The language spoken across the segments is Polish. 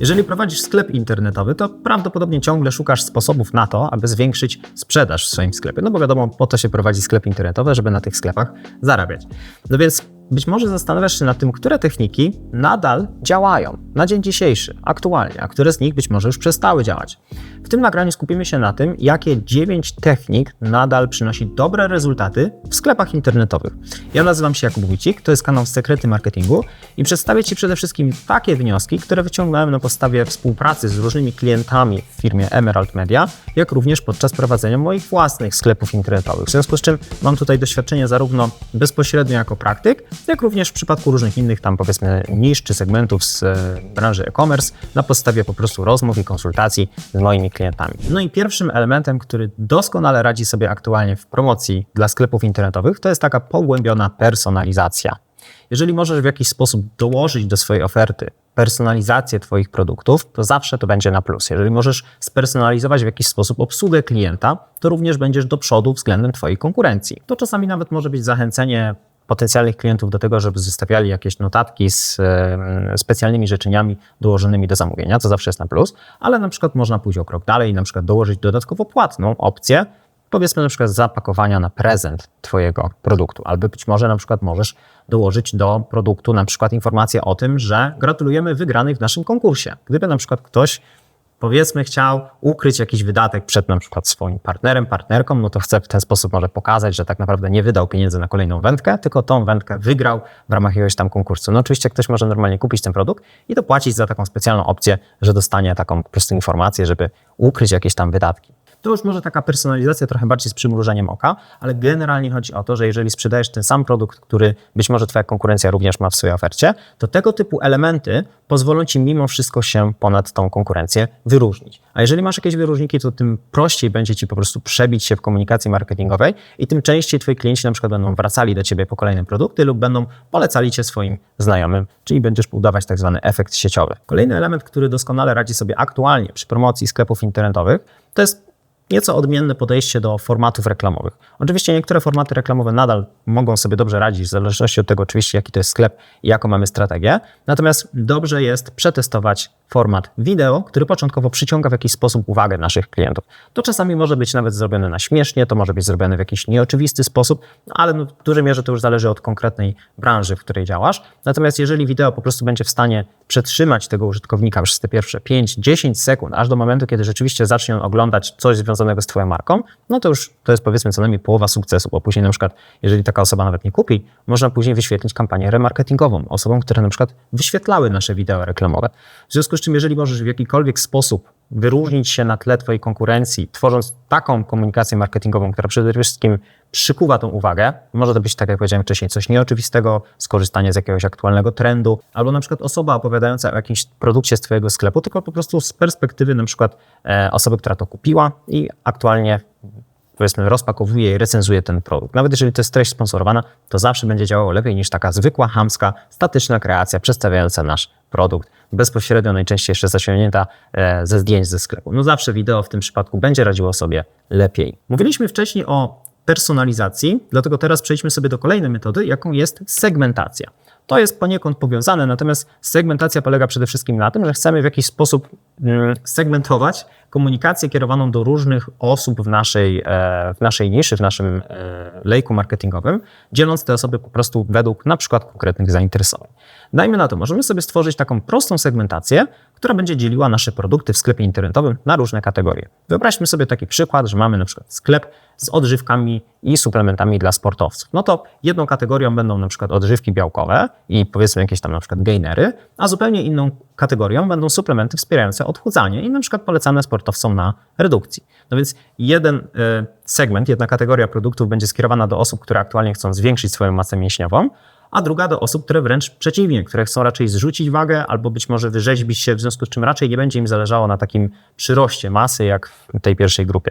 Jeżeli prowadzisz sklep internetowy, to prawdopodobnie ciągle szukasz sposobów na to, aby zwiększyć sprzedaż w swoim sklepie. No bo wiadomo, po to się prowadzi sklep internetowy, żeby na tych sklepach zarabiać. No więc być może zastanawiasz się nad tym, które techniki nadal działają na dzień dzisiejszy, aktualnie, a które z nich być może już przestały działać. W tym nagraniu skupimy się na tym, jakie 9 technik nadal przynosi dobre rezultaty w sklepach internetowych. Ja nazywam się Jakub Wójcik, to jest kanał Sekrety Marketingu i przedstawię Ci przede wszystkim takie wnioski, które wyciągnąłem na podstawie współpracy z różnymi klientami w firmie Emerald Media, jak również podczas prowadzenia moich własnych sklepów internetowych. W związku z czym mam tutaj doświadczenie zarówno bezpośrednio jako praktyk, jak również w przypadku różnych innych tam powiedzmy nisz czy segmentów z e, branży e-commerce na podstawie po prostu rozmów i konsultacji z moimi klientami. No i pierwszym elementem, który doskonale radzi sobie aktualnie w promocji dla sklepów internetowych, to jest taka pogłębiona personalizacja. Jeżeli możesz w jakiś sposób dołożyć do swojej oferty personalizację Twoich produktów, to zawsze to będzie na plus. Jeżeli możesz spersonalizować w jakiś sposób obsługę klienta, to również będziesz do przodu względem Twojej konkurencji. To czasami nawet może być zachęcenie potencjalnych klientów do tego, żeby zostawiali jakieś notatki z specjalnymi życzeniami dołożonymi do zamówienia, co zawsze jest na plus, ale na przykład można pójść o krok dalej i na przykład dołożyć dodatkowo płatną opcję, powiedzmy na przykład zapakowania na prezent Twojego produktu, albo być może na przykład możesz dołożyć do produktu na przykład informację o tym, że gratulujemy wygranej w naszym konkursie. Gdyby na przykład ktoś powiedzmy chciał ukryć jakiś wydatek przed na przykład swoim partnerem, partnerką, no to chce w ten sposób może pokazać, że tak naprawdę nie wydał pieniędzy na kolejną wędkę, tylko tą wędkę wygrał w ramach jakiegoś tam konkursu. No oczywiście ktoś może normalnie kupić ten produkt i dopłacić za taką specjalną opcję, że dostanie taką po prostu informację, żeby ukryć jakieś tam wydatki. To już może taka personalizacja trochę bardziej z przymrużeniem oka, ale generalnie chodzi o to, że jeżeli sprzedajesz ten sam produkt, który być może Twoja konkurencja również ma w swojej ofercie, to tego typu elementy pozwolą Ci mimo wszystko się ponad tą konkurencję wyróżnić. A jeżeli masz jakieś wyróżniki, to tym prościej będzie Ci po prostu przebić się w komunikacji marketingowej i tym częściej Twoi klienci na przykład będą wracali do Ciebie po kolejne produkty lub będą polecali Cię swoim znajomym, czyli będziesz udawać tak zwany efekt sieciowy. Kolejny element, który doskonale radzi sobie aktualnie przy promocji sklepów internetowych, to jest nieco odmienne podejście do formatów reklamowych. Oczywiście niektóre formaty reklamowe nadal mogą sobie dobrze radzić, w zależności od tego oczywiście, jaki to jest sklep i jaką mamy strategię. Natomiast dobrze jest przetestować format wideo, który początkowo przyciąga w jakiś sposób uwagę naszych klientów. To czasami może być nawet zrobione na śmiesznie, to może być zrobione w jakiś nieoczywisty sposób, ale no, w dużej mierze to już zależy od konkretnej branży, w której działasz. Natomiast jeżeli wideo po prostu będzie w stanie przetrzymać tego użytkownika przez te pierwsze 5-10 sekund, aż do momentu, kiedy rzeczywiście zacznie on oglądać coś związanego z Twoją marką, no to już to jest powiedzmy co najmniej połowa sukcesu, bo później na przykład, jeżeli taka osoba nawet nie kupi, można później wyświetlić kampanię remarketingową osobom, które na przykład wyświetlały nasze wideo reklamowe. W związku z czym, jeżeli możesz w jakikolwiek sposób wyróżnić się na tle Twojej konkurencji, tworząc taką komunikację marketingową, która przede wszystkim przykuwa tą uwagę. Może to być, tak jak powiedziałem wcześniej, coś nieoczywistego, skorzystanie z jakiegoś aktualnego trendu, albo na przykład osoba opowiadająca o jakimś produkcie z Twojego sklepu, tylko po prostu z perspektywy na przykład e, osoby, która to kupiła i aktualnie powiedzmy rozpakowuje i recenzuje ten produkt. Nawet jeżeli to jest treść sponsorowana, to zawsze będzie działało lepiej niż taka zwykła, hamska, statyczna kreacja przedstawiająca nasz produkt, bezpośrednio najczęściej jeszcze zasięgnięta e, ze zdjęć ze sklepu. No zawsze wideo w tym przypadku będzie radziło sobie lepiej. Mówiliśmy wcześniej o personalizacji, dlatego teraz przejdźmy sobie do kolejnej metody, jaką jest segmentacja. To jest poniekąd powiązane, natomiast segmentacja polega przede wszystkim na tym, że chcemy w jakiś sposób segmentować komunikację kierowaną do różnych osób w naszej, e, w naszej niszy, w naszym e, lejku marketingowym, dzieląc te osoby po prostu według na przykład konkretnych zainteresowań. Dajmy na to, możemy sobie stworzyć taką prostą segmentację, która będzie dzieliła nasze produkty w sklepie internetowym na różne kategorie. Wyobraźmy sobie taki przykład, że mamy na przykład sklep z odżywkami i suplementami dla sportowców. No to jedną kategorią będą na przykład odżywki białkowe i powiedzmy jakieś tam na przykład gainery, a zupełnie inną kategorią będą suplementy wspierające odchudzanie i na przykład polecane sportowcom na redukcji. No więc jeden e, segment, jedna kategoria produktów będzie skierowana do osób, które aktualnie chcą zwiększyć swoją masę mięśniową, a druga do osób, które wręcz przeciwnie, które chcą raczej zrzucić wagę albo być może wyrzeźbić się, w związku z czym raczej nie będzie im zależało na takim przyroście masy jak w tej pierwszej grupie.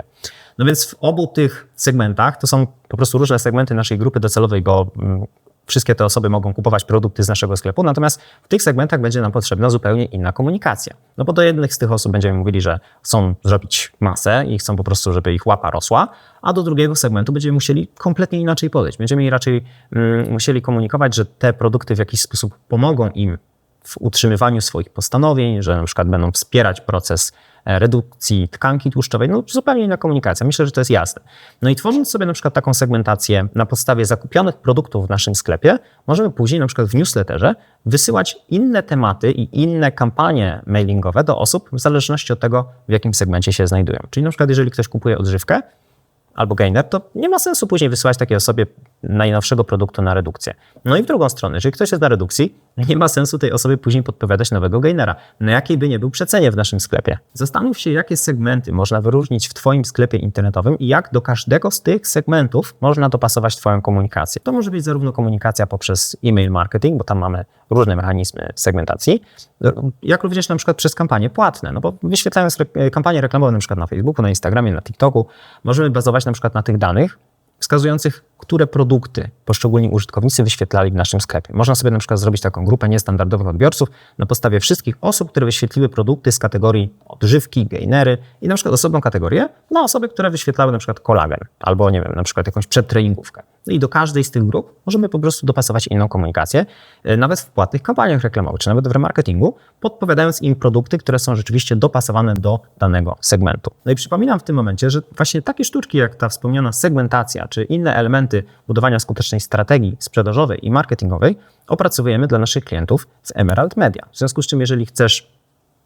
No więc w obu tych segmentach, to są po prostu różne segmenty naszej grupy docelowej, bo mm, wszystkie te osoby mogą kupować produkty z naszego sklepu, natomiast w tych segmentach będzie nam potrzebna zupełnie inna komunikacja. No bo do jednych z tych osób będziemy mówili, że chcą zrobić masę i chcą po prostu, żeby ich łapa rosła, a do drugiego segmentu będziemy musieli kompletnie inaczej podejść. Będziemy raczej mm, musieli komunikować, że te produkty w jakiś sposób pomogą im w utrzymywaniu swoich postanowień, że na przykład będą wspierać proces e, redukcji tkanki tłuszczowej, no zupełnie inna komunikacja. Myślę, że to jest jasne. No i tworząc sobie na przykład taką segmentację na podstawie zakupionych produktów w naszym sklepie, możemy później na przykład w newsletterze wysyłać inne tematy i inne kampanie mailingowe do osób w zależności od tego, w jakim segmencie się znajdują. Czyli na przykład jeżeli ktoś kupuje odżywkę, albo gainer, to nie ma sensu później wysyłać takiej osobie najnowszego produktu na redukcję. No i w drugą stronę, jeżeli ktoś jest na redukcji, nie ma sensu tej osobie później podpowiadać nowego gainera, na jakiej by nie był przecenie w naszym sklepie. Zastanów się, jakie segmenty można wyróżnić w Twoim sklepie internetowym i jak do każdego z tych segmentów można dopasować Twoją komunikację. To może być zarówno komunikacja poprzez e-mail marketing, bo tam mamy różne mechanizmy segmentacji, jak również na przykład przez kampanie płatne, no bo wyświetlając kampanie reklamowe na przykład na Facebooku, na Instagramie, na TikToku, możemy bazować na przykład na tych danych, wskazujących, które produkty poszczególni użytkownicy wyświetlali w naszym sklepie. Można sobie na przykład zrobić taką grupę niestandardowych odbiorców na podstawie wszystkich osób, które wyświetliły produkty z kategorii odżywki, gainery i na przykład osobną kategorię na osoby, które wyświetlały na przykład kolagen albo nie wiem, na przykład jakąś przedtreningówkę. No i do każdej z tych grup możemy po prostu dopasować inną komunikację, e, nawet w płatnych kampaniach reklamowych, czy nawet w remarketingu, podpowiadając im produkty, które są rzeczywiście dopasowane do danego segmentu. No i przypominam w tym momencie, że właśnie takie sztuczki jak ta wspomniana segmentacja, czy inne elementy budowania skutecznej strategii sprzedażowej i marketingowej opracowujemy dla naszych klientów w Emerald Media. W związku z czym, jeżeli chcesz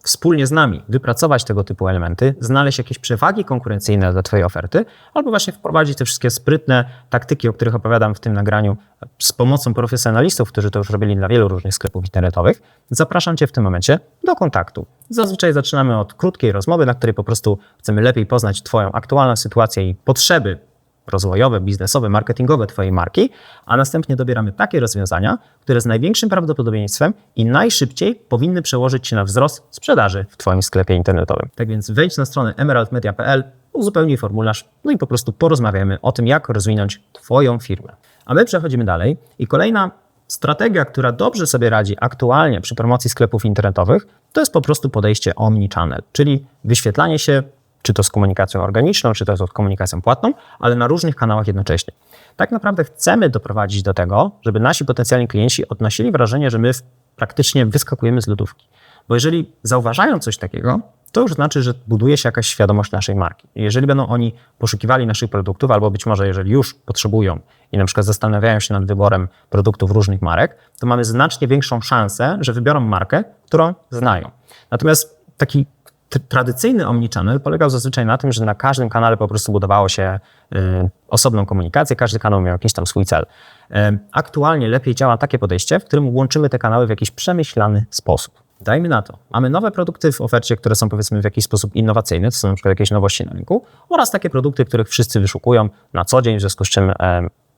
wspólnie z nami wypracować tego typu elementy, znaleźć jakieś przewagi konkurencyjne dla Twojej oferty, albo właśnie wprowadzić te wszystkie sprytne taktyki, o których opowiadam w tym nagraniu z pomocą profesjonalistów, którzy to już robili dla wielu różnych sklepów internetowych, zapraszam Cię w tym momencie do kontaktu. Zazwyczaj zaczynamy od krótkiej rozmowy, na której po prostu chcemy lepiej poznać Twoją aktualną sytuację i potrzeby rozwojowe, biznesowe, marketingowe Twojej marki, a następnie dobieramy takie rozwiązania, które z największym prawdopodobieństwem i najszybciej powinny przełożyć się na wzrost sprzedaży w Twoim sklepie internetowym. Tak więc wejdź na stronę emeraldmedia.pl, uzupełnij formularz, no i po prostu porozmawiamy o tym, jak rozwinąć Twoją firmę. A my przechodzimy dalej i kolejna strategia, która dobrze sobie radzi aktualnie przy promocji sklepów internetowych, to jest po prostu podejście omnichannel, czyli wyświetlanie się czy to z komunikacją organiczną, czy to z komunikacją płatną, ale na różnych kanałach jednocześnie. Tak naprawdę chcemy doprowadzić do tego, żeby nasi potencjalni klienci odnosili wrażenie, że my praktycznie wyskakujemy z lodówki. Bo jeżeli zauważają coś takiego, to już znaczy, że buduje się jakaś świadomość naszej marki. jeżeli będą oni poszukiwali naszych produktów, albo być może jeżeli już potrzebują i na przykład zastanawiają się nad wyborem produktów różnych marek, to mamy znacznie większą szansę, że wybiorą markę, którą znają. Natomiast taki tradycyjny omnichannel polegał zazwyczaj na tym, że na każdym kanale po prostu budowało się y, osobną komunikację, każdy kanał miał jakiś tam swój cel. Y, aktualnie lepiej działa takie podejście, w którym łączymy te kanały w jakiś przemyślany sposób. Dajmy na to. Mamy nowe produkty w ofercie, które są powiedzmy w jakiś sposób innowacyjne, to są na przykład jakieś nowości na rynku, oraz takie produkty, których wszyscy wyszukują na co dzień, w związku z czym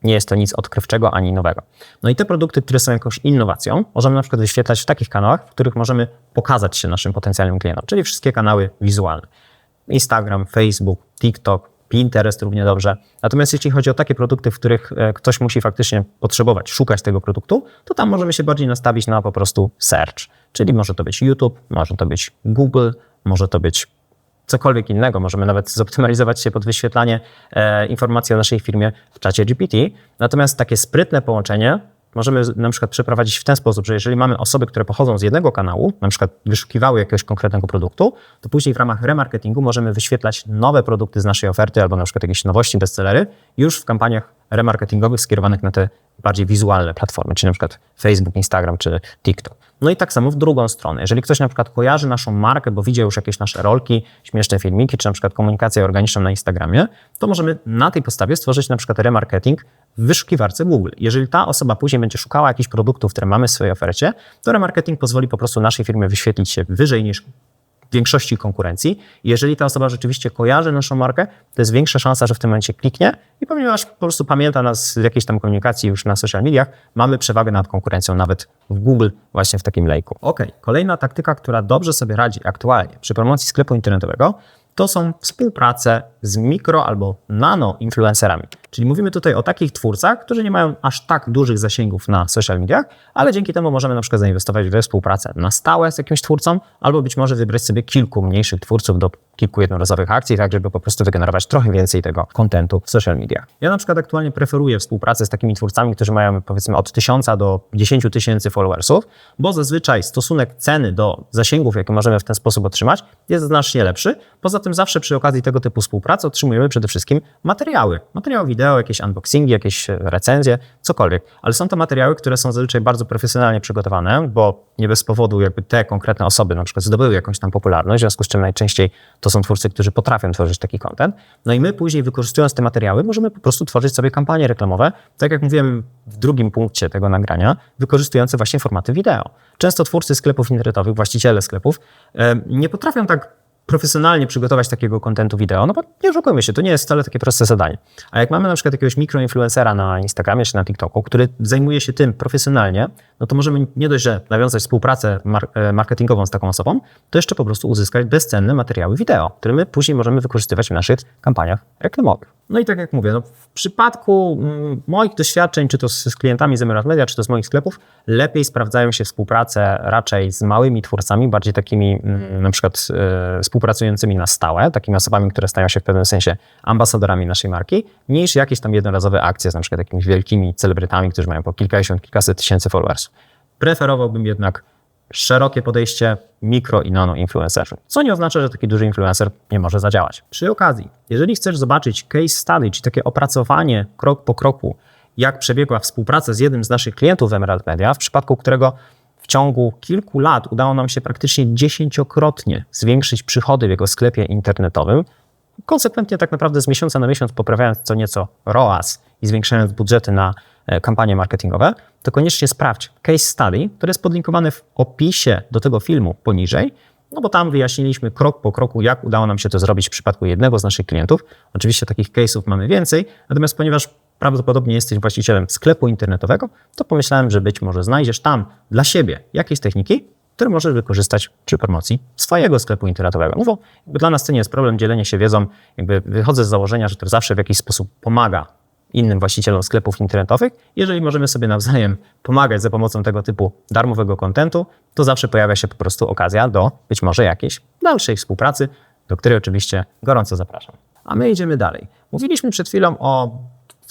nie jest to nic odkrywczego ani nowego. No i te produkty, które są jakąś innowacją, możemy na przykład wyświetlać w takich kanałach, w których możemy pokazać się naszym potencjalnym klientom, czyli wszystkie kanały wizualne. Instagram, Facebook, TikTok, Pinterest równie dobrze. Natomiast jeśli chodzi o takie produkty, w których e, ktoś musi faktycznie potrzebować, szukać tego produktu, to tam możemy się bardziej nastawić na po prostu search. Czyli może to być YouTube, może to być Google, może to być cokolwiek innego. Możemy nawet zoptymalizować się pod wyświetlanie e, informacji o naszej firmie w czacie GPT. Natomiast takie sprytne połączenie możemy na przykład przeprowadzić w ten sposób, że jeżeli mamy osoby, które pochodzą z jednego kanału, na przykład wyszukiwały jakiegoś konkretnego produktu, to później w ramach remarketingu możemy wyświetlać nowe produkty z naszej oferty albo na przykład jakieś nowości, bestsellery już w kampaniach remarketingowych skierowanych na te bardziej wizualne platformy, czyli na przykład Facebook, Instagram czy TikTok. No i tak samo w drugą stronę. Jeżeli ktoś na przykład kojarzy naszą markę, bo widział już jakieś nasze rolki, śmieszne filmiki, czy na przykład komunikację organiczną na Instagramie, to możemy na tej podstawie stworzyć na przykład remarketing w wyszukiwarce Google. Jeżeli ta osoba później będzie szukała jakichś produktów, które mamy w swojej ofercie, to remarketing pozwoli po prostu naszej firmie wyświetlić się wyżej niż większości konkurencji. jeżeli ta osoba rzeczywiście kojarzy naszą markę, to jest większa szansa, że w tym momencie kliknie i ponieważ po prostu pamięta nas z jakiejś tam komunikacji już na social mediach, mamy przewagę nad konkurencją nawet w Google właśnie w takim lejku. Ok, kolejna taktyka, która dobrze sobie radzi aktualnie przy promocji sklepu internetowego, to są współprace z mikro albo nano influencerami. Czyli mówimy tutaj o takich twórcach, którzy nie mają aż tak dużych zasięgów na social mediach, ale dzięki temu możemy na przykład zainwestować we współpracę na stałe z jakimś twórcą, albo być może wybrać sobie kilku mniejszych twórców do kilku jednorazowych akcji, tak żeby po prostu wygenerować trochę więcej tego kontentu w social mediach. Ja na przykład aktualnie preferuję współpracę z takimi twórcami, którzy mają powiedzmy od 1000 do 10 tysięcy followersów, bo zazwyczaj stosunek ceny do zasięgów, jakie możemy w ten sposób otrzymać, jest znacznie lepszy. Poza tym zawsze przy okazji tego typu współpracy otrzymujemy przede wszystkim materiały. Materiały wideo, jakieś unboxingi, jakieś recenzje, cokolwiek. Ale są to materiały, które są zazwyczaj bardzo profesjonalnie przygotowane, bo nie bez powodu jakby te konkretne osoby na przykład zdobyły jakąś tam popularność, w związku z czym najczęściej to są twórcy, którzy potrafią tworzyć taki content. No i my później wykorzystując te materiały możemy po prostu tworzyć sobie kampanie reklamowe, tak jak mówiłem w drugim punkcie tego nagrania, wykorzystujące właśnie formaty wideo. Często twórcy sklepów internetowych, właściciele sklepów nie potrafią tak profesjonalnie przygotować takiego kontentu wideo, no bo nie oszukujmy się, to nie jest wcale takie proste zadanie. A jak mamy na przykład jakiegoś mikroinfluencera na Instagramie czy na TikToku, który zajmuje się tym profesjonalnie, no to możemy nie dość, że nawiązać współpracę e, marketingową z taką osobą, to jeszcze po prostu uzyskać bezcenne materiały wideo, które my później możemy wykorzystywać w naszych kampaniach reklamowych. No i tak jak mówię, no w przypadku mm, moich doświadczeń, czy to z klientami z Media, czy to z moich sklepów, lepiej sprawdzają się współprace raczej z małymi twórcami, bardziej takimi mm, na przykład e, współpracującymi na stałe, takimi osobami, które stają się w pewnym sensie ambasadorami naszej marki, niż jakieś tam jednorazowe akcje z na przykład jakimiś wielkimi celebrytami, którzy mają po kilkadziesiąt, kilkaset tysięcy followersów. Preferowałbym jednak szerokie podejście mikro i nano influencerzy, co nie oznacza, że taki duży influencer nie może zadziałać. Przy okazji, jeżeli chcesz zobaczyć case study, czyli takie opracowanie krok po kroku, jak przebiegła współpraca z jednym z naszych klientów w Emerald Media, w przypadku którego ciągu kilku lat udało nam się praktycznie dziesięciokrotnie zwiększyć przychody w jego sklepie internetowym, konsekwentnie tak naprawdę z miesiąca na miesiąc poprawiając co nieco ROAS i zwiększając budżety na e, kampanie marketingowe, to koniecznie sprawdź case study, które jest podlinkowane w opisie do tego filmu poniżej, no bo tam wyjaśniliśmy krok po kroku, jak udało nam się to zrobić w przypadku jednego z naszych klientów. Oczywiście takich case'ów mamy więcej, natomiast ponieważ prawdopodobnie jesteś właścicielem sklepu internetowego, to pomyślałem, że być może znajdziesz tam dla siebie jakieś techniki, które możesz wykorzystać przy promocji swojego sklepu internetowego. No bo dla nas to nie jest problem dzielenie się wiedzą. Jakby wychodzę z założenia, że to zawsze w jakiś sposób pomaga innym właścicielom sklepów internetowych. Jeżeli możemy sobie nawzajem pomagać za pomocą tego typu darmowego kontentu, to zawsze pojawia się po prostu okazja do być może jakiejś dalszej współpracy, do której oczywiście gorąco zapraszam. A my idziemy dalej. Mówiliśmy przed chwilą o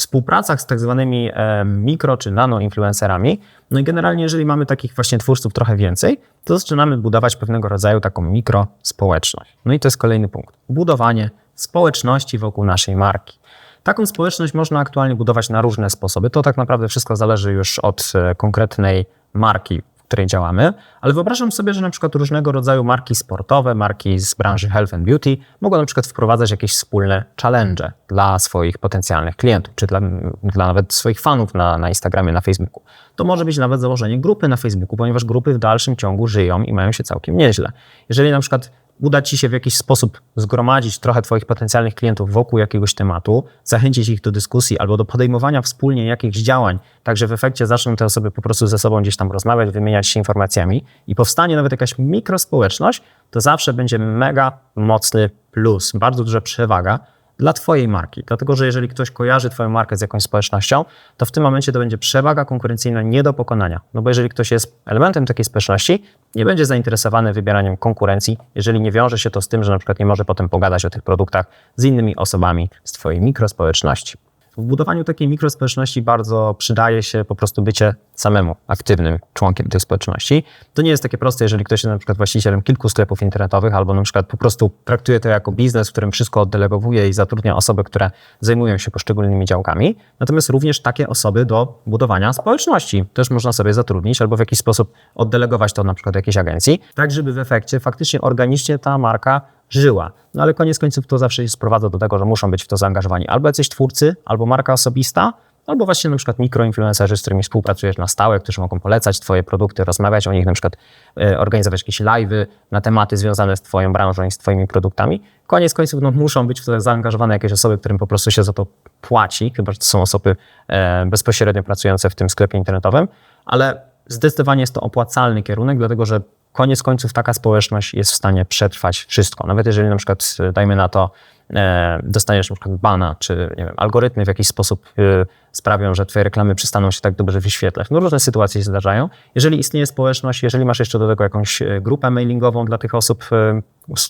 współpracach z tak zwanymi e, mikro czy nano influencerami. No i generalnie, jeżeli mamy takich właśnie twórców trochę więcej, to zaczynamy budować pewnego rodzaju taką mikro społeczność. No i to jest kolejny punkt. Budowanie społeczności wokół naszej marki. Taką społeczność można aktualnie budować na różne sposoby. To tak naprawdę wszystko zależy już od e, konkretnej marki, której działamy, ale wyobrażam sobie, że na przykład różnego rodzaju marki sportowe, marki z branży health and beauty mogą na przykład wprowadzać jakieś wspólne challenge dla swoich potencjalnych klientów, czy dla, dla nawet swoich fanów na, na Instagramie, na Facebooku. To może być nawet założenie grupy na Facebooku, ponieważ grupy w dalszym ciągu żyją i mają się całkiem nieźle. Jeżeli na przykład uda Ci się w jakiś sposób zgromadzić trochę Twoich potencjalnych klientów wokół jakiegoś tematu, zachęcić ich do dyskusji albo do podejmowania wspólnie jakichś działań, tak że w efekcie zaczną te osoby po prostu ze sobą gdzieś tam rozmawiać, wymieniać się informacjami i powstanie nawet jakaś mikrospołeczność, to zawsze będzie mega mocny plus, bardzo duża przewaga, dla Twojej marki. Dlatego, że jeżeli ktoś kojarzy Twoją markę z jakąś społecznością, to w tym momencie to będzie przewaga konkurencyjna nie do pokonania. No bo jeżeli ktoś jest elementem takiej społeczności, nie będzie zainteresowany wybieraniem konkurencji, jeżeli nie wiąże się to z tym, że na przykład nie może potem pogadać o tych produktach z innymi osobami z Twojej mikrospołeczności. W budowaniu takiej mikrospołeczności bardzo przydaje się po prostu bycie samemu aktywnym członkiem tych społeczności. To nie jest takie proste, jeżeli ktoś jest na przykład właścicielem kilku sklepów internetowych albo na przykład po prostu traktuje to jako biznes, w którym wszystko oddelegowuje i zatrudnia osoby, które zajmują się poszczególnymi działkami. Natomiast również takie osoby do budowania społeczności też można sobie zatrudnić albo w jakiś sposób oddelegować to na przykład jakiejś agencji, tak żeby w efekcie faktycznie organicznie ta marka żyła. No ale koniec końców to zawsze się sprowadza do tego, że muszą być w to zaangażowani albo jacyś twórcy, albo marka osobista, albo właśnie na przykład mikroinfluencerzy, z którymi współpracujesz na stałe, którzy mogą polecać Twoje produkty, rozmawiać o nich, na przykład e, organizować jakieś live'y na tematy związane z Twoją branżą i z Twoimi produktami. Koniec końców no, muszą być w to zaangażowane jakieś osoby, którym po prostu się za to płaci, chyba że to są osoby e, bezpośrednio pracujące w tym sklepie internetowym, ale zdecydowanie jest to opłacalny kierunek, dlatego że koniec końców taka społeczność jest w stanie przetrwać wszystko. Nawet jeżeli na przykład, dajmy na to, e, dostajesz na przykład bana, czy nie wiem, algorytmy w jakiś sposób e, sprawią, że twoje reklamy przestaną się tak dobrze wyświetlać. No różne sytuacje się zdarzają. Jeżeli istnieje społeczność, jeżeli masz jeszcze do tego jakąś e, grupę mailingową dla tych osób,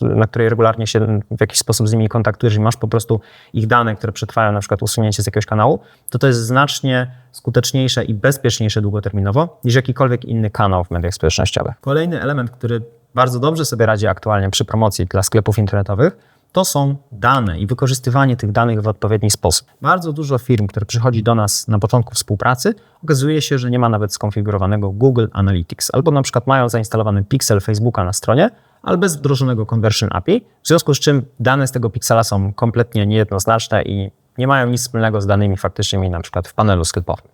na której regularnie się w jakiś sposób z nimi kontaktujesz i masz po prostu ich dane, które przetrwają na przykład usunięcie z jakiegoś kanału, to to jest znacznie skuteczniejsze i bezpieczniejsze długoterminowo niż jakikolwiek inny kanał w mediach społecznościowych. Kolejny element, który bardzo dobrze sobie radzi aktualnie przy promocji dla sklepów internetowych, to są dane i wykorzystywanie tych danych w odpowiedni sposób. Bardzo dużo firm, które przychodzi do nas na początku współpracy, okazuje się, że nie ma nawet skonfigurowanego Google Analytics, albo na przykład mają zainstalowany pixel Facebooka na stronie, ale bez wdrożonego Conversion API, w związku z czym dane z tego pixela są kompletnie niejednoznaczne i nie mają nic wspólnego z danymi faktycznymi na przykład w panelu sklepowym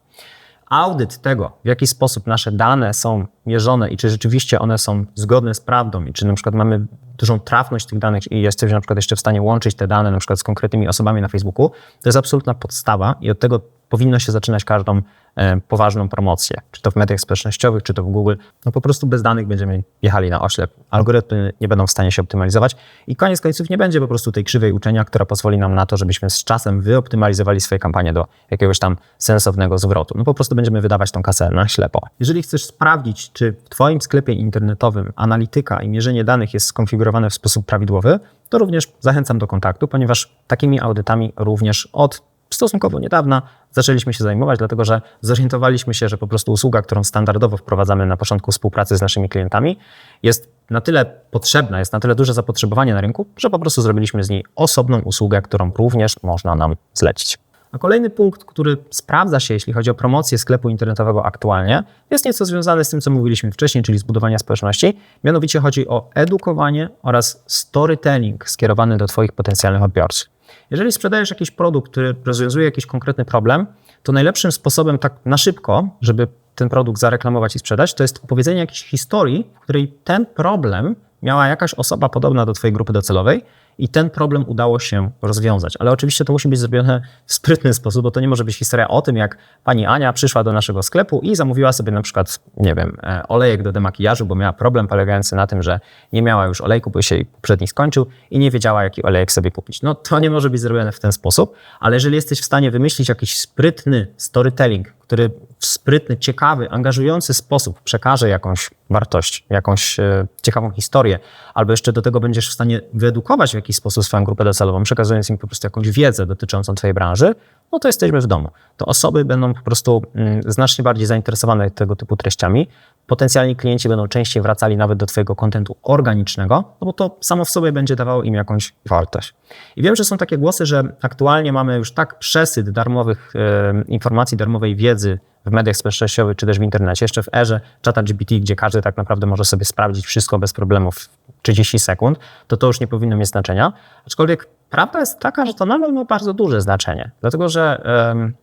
audyt tego, w jaki sposób nasze dane są mierzone i czy rzeczywiście one są zgodne z prawdą i czy na przykład mamy dużą trafność tych danych i jesteśmy na przykład jeszcze w stanie łączyć te dane na przykład z konkretnymi osobami na Facebooku, to jest absolutna podstawa i od tego powinno się zaczynać każdą e, poważną promocję, czy to w mediach społecznościowych, czy to w Google. No po prostu bez danych będziemy jechali na oślep. Algorytmy nie będą w stanie się optymalizować i koniec końców nie będzie po prostu tej krzywej uczenia, która pozwoli nam na to, żebyśmy z czasem wyoptymalizowali swoje kampanie do jakiegoś tam sensownego zwrotu. No po prostu będziemy wydawać tą kasę na ślepo. Jeżeli chcesz sprawdzić, czy w Twoim sklepie internetowym analityka i mierzenie danych jest skonfigurowane w sposób prawidłowy, to również zachęcam do kontaktu, ponieważ takimi audytami również od stosunkowo niedawna zaczęliśmy się zajmować, dlatego że zorientowaliśmy się, że po prostu usługa, którą standardowo wprowadzamy na początku współpracy z naszymi klientami, jest na tyle potrzebna, jest na tyle duże zapotrzebowanie na rynku, że po prostu zrobiliśmy z niej osobną usługę, którą również można nam zlecić. A kolejny punkt, który sprawdza się, jeśli chodzi o promocję sklepu internetowego aktualnie, jest nieco związany z tym, co mówiliśmy wcześniej, czyli zbudowania społeczności. Mianowicie chodzi o edukowanie oraz storytelling skierowany do Twoich potencjalnych odbiorców. Jeżeli sprzedajesz jakiś produkt, który rozwiązuje jakiś konkretny problem, to najlepszym sposobem tak na szybko, żeby ten produkt zareklamować i sprzedać, to jest opowiedzenie jakiejś historii, w której ten problem miała jakaś osoba podobna do Twojej grupy docelowej i ten problem udało się rozwiązać. Ale oczywiście to musi być zrobione w sprytny sposób, bo to nie może być historia o tym, jak pani Ania przyszła do naszego sklepu i zamówiła sobie na przykład, nie wiem, e, olejek do demakijażu, bo miała problem polegający na tym, że nie miała już olejku, bo się jej poprzedni skończył i nie wiedziała, jaki olejek sobie kupić. No to nie może być zrobione w ten sposób, ale jeżeli jesteś w stanie wymyślić jakiś sprytny storytelling, który w sprytny, ciekawy, angażujący sposób przekaże jakąś wartość, jakąś e, ciekawą historię, albo jeszcze do tego będziesz w stanie wyedukować w jakiś sposób swoją grupę docelową, przekazując im po prostu jakąś wiedzę dotyczącą Twojej branży, no to jesteśmy w domu. To osoby będą po prostu mm, znacznie bardziej zainteresowane tego typu treściami. Potencjalni klienci będą częściej wracali nawet do Twojego kontentu organicznego, no bo to samo w sobie będzie dawało im jakąś wartość. I wiem, że są takie głosy, że aktualnie mamy już tak przesyt darmowych e, informacji, darmowej wiedzy w mediach społecznościowych, czy też w internecie, jeszcze w erze czata GPT, gdzie każdy tak naprawdę może sobie sprawdzić wszystko bez problemów w 30 sekund, to to już nie powinno mieć znaczenia. Aczkolwiek prawda jest taka, że to nadal ma bardzo duże znaczenie, dlatego że em,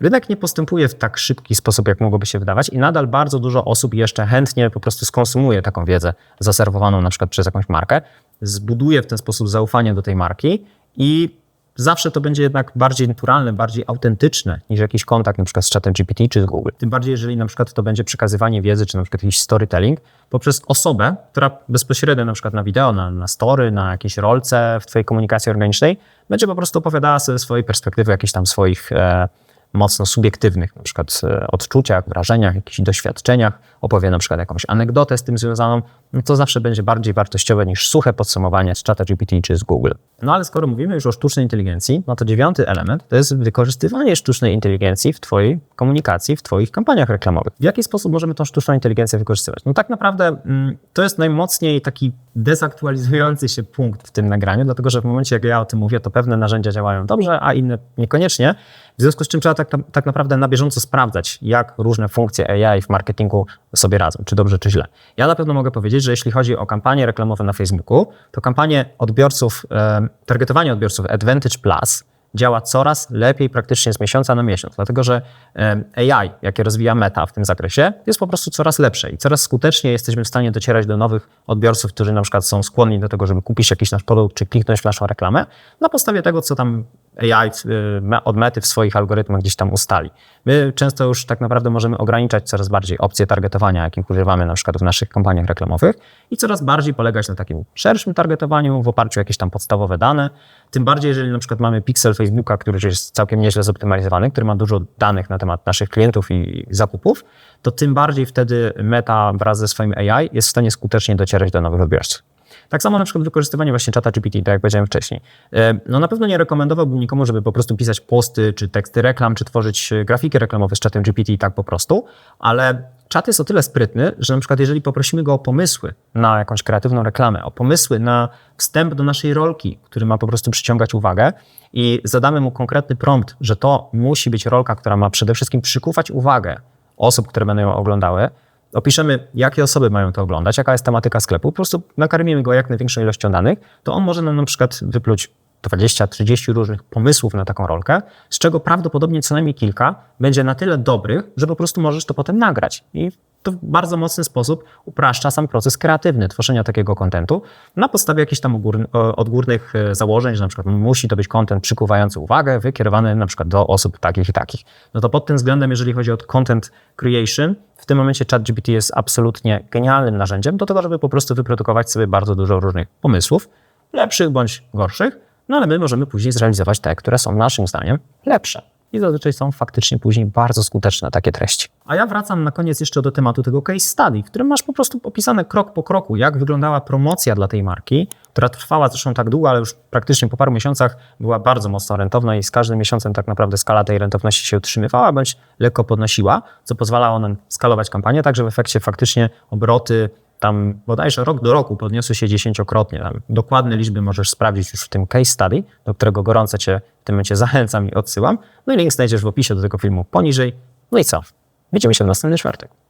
rynek nie postępuje w tak szybki sposób, jak mogłoby się wydawać i nadal bardzo dużo osób jeszcze chętnie po prostu skonsumuje taką wiedzę zaserwowaną na przykład przez jakąś markę, zbuduje w ten sposób zaufanie do tej marki i zawsze to będzie jednak bardziej naturalne, bardziej autentyczne niż jakiś kontakt na przykład z czatem GPT czy z Google. Tym bardziej, jeżeli na przykład to będzie przekazywanie wiedzy, czy na przykład jakiś storytelling poprzez osobę, która bezpośrednio na przykład na wideo, na, na story, na jakiejś rolce w twojej komunikacji organicznej będzie po prostu opowiadała ze swojej perspektywy jakichś tam swoich e, mocno subiektywnych, na przykład e, odczuciach, wrażeniach, jakichś doświadczeniach, opowie na przykład jakąś anegdotę z tym związaną, to zawsze będzie bardziej wartościowe niż suche podsumowanie z czata GPT czy z Google. No ale skoro mówimy już o sztucznej inteligencji, no to dziewiąty element to jest wykorzystywanie sztucznej inteligencji w Twojej komunikacji, w Twoich kampaniach reklamowych. W jaki sposób możemy tą sztuczną inteligencję wykorzystywać? No tak naprawdę mm, to jest najmocniej taki dezaktualizujący się punkt w tym nagraniu, dlatego że w momencie, jak ja o tym mówię, to pewne narzędzia działają dobrze, a inne niekoniecznie. W związku z czym trzeba tak, tak naprawdę na bieżąco sprawdzać, jak różne funkcje AI w marketingu sobie radzą, czy dobrze, czy źle. Ja na pewno mogę powiedzieć, że jeśli chodzi o kampanie reklamowe na Facebooku, to kampanie odbiorców, targetowanie odbiorców Advantage Plus działa coraz lepiej praktycznie z miesiąca na miesiąc, dlatego że AI, jakie rozwija Meta w tym zakresie, jest po prostu coraz lepsze i coraz skuteczniej jesteśmy w stanie docierać do nowych odbiorców, którzy na przykład są skłonni do tego, żeby kupić jakiś nasz produkt czy kliknąć w naszą reklamę na podstawie tego, co tam AI od mety w swoich algorytmach gdzieś tam ustali. My często już tak naprawdę możemy ograniczać coraz bardziej opcje targetowania, jakich używamy na przykład w naszych kampaniach reklamowych i coraz bardziej polegać na takim szerszym targetowaniu w oparciu o jakieś tam podstawowe dane. Tym bardziej, jeżeli na przykład mamy pixel Facebooka, który już jest całkiem nieźle zoptymalizowany, który ma dużo danych na temat naszych klientów i zakupów, to tym bardziej wtedy Meta wraz ze swoim AI jest w stanie skutecznie docierać do nowych odbiorców. Tak samo na przykład wykorzystywanie właśnie czata GPT, tak jak powiedziałem wcześniej. E, No na pewno nie rekomendowałbym nikomu, żeby po prostu pisać posty, czy teksty reklam, czy tworzyć e, grafiki reklamowe z czatem GPT tak po prostu, ale czat jest o tyle sprytny, że na przykład jeżeli poprosimy go o pomysły na jakąś kreatywną reklamę, o pomysły na wstęp do naszej rolki, który ma po prostu przyciągać uwagę i zadamy mu konkretny prompt, że to musi być rolka, która ma przede wszystkim przykuwać uwagę osób, które będą ją oglądały, opiszemy, jakie osoby mają to oglądać, jaka jest tematyka sklepu, po prostu nakarmimy go jak największą ilością danych, to on może nam na przykład wypluć 20-30 różnych pomysłów na taką rolkę, z czego prawdopodobnie co najmniej kilka będzie na tyle dobrych, że po prostu możesz to potem nagrać. I to w bardzo mocny sposób upraszcza sam proces kreatywny tworzenia takiego kontentu na podstawie jakichś tam odgórnych e, założeń, że na przykład musi to być kontent przykuwający uwagę, wykierowany na przykład do osób takich i takich. No to pod tym względem, jeżeli chodzi o content creation, w tym momencie ChatGPT jest absolutnie genialnym narzędziem do tego, żeby po prostu wyprodukować sobie bardzo dużo różnych pomysłów, lepszych bądź gorszych, no ale my możemy później zrealizować te, które są naszym zdaniem lepsze. I zazwyczaj są faktycznie później bardzo skuteczne takie treści. A ja wracam na koniec jeszcze do tematu tego case study, w którym masz po prostu opisane krok po kroku, jak wyglądała promocja dla tej marki, która trwała zresztą tak długo, ale już praktycznie po paru miesiącach była bardzo mocno rentowna i z każdym miesiącem tak naprawdę skala tej rentowności się utrzymywała bądź lekko podnosiła, co pozwalało nam skalować kampanię, tak że w efekcie faktycznie obroty tam bodajże rok do roku podniosły się dziesięciokrotnie. Tam dokładne liczby możesz sprawdzić już w tym case study, do którego gorąco Cię w tym momencie zachęcam i odsyłam. No i link znajdziesz w opisie do tego filmu poniżej. No i co? Widzimy się w następny czwartek.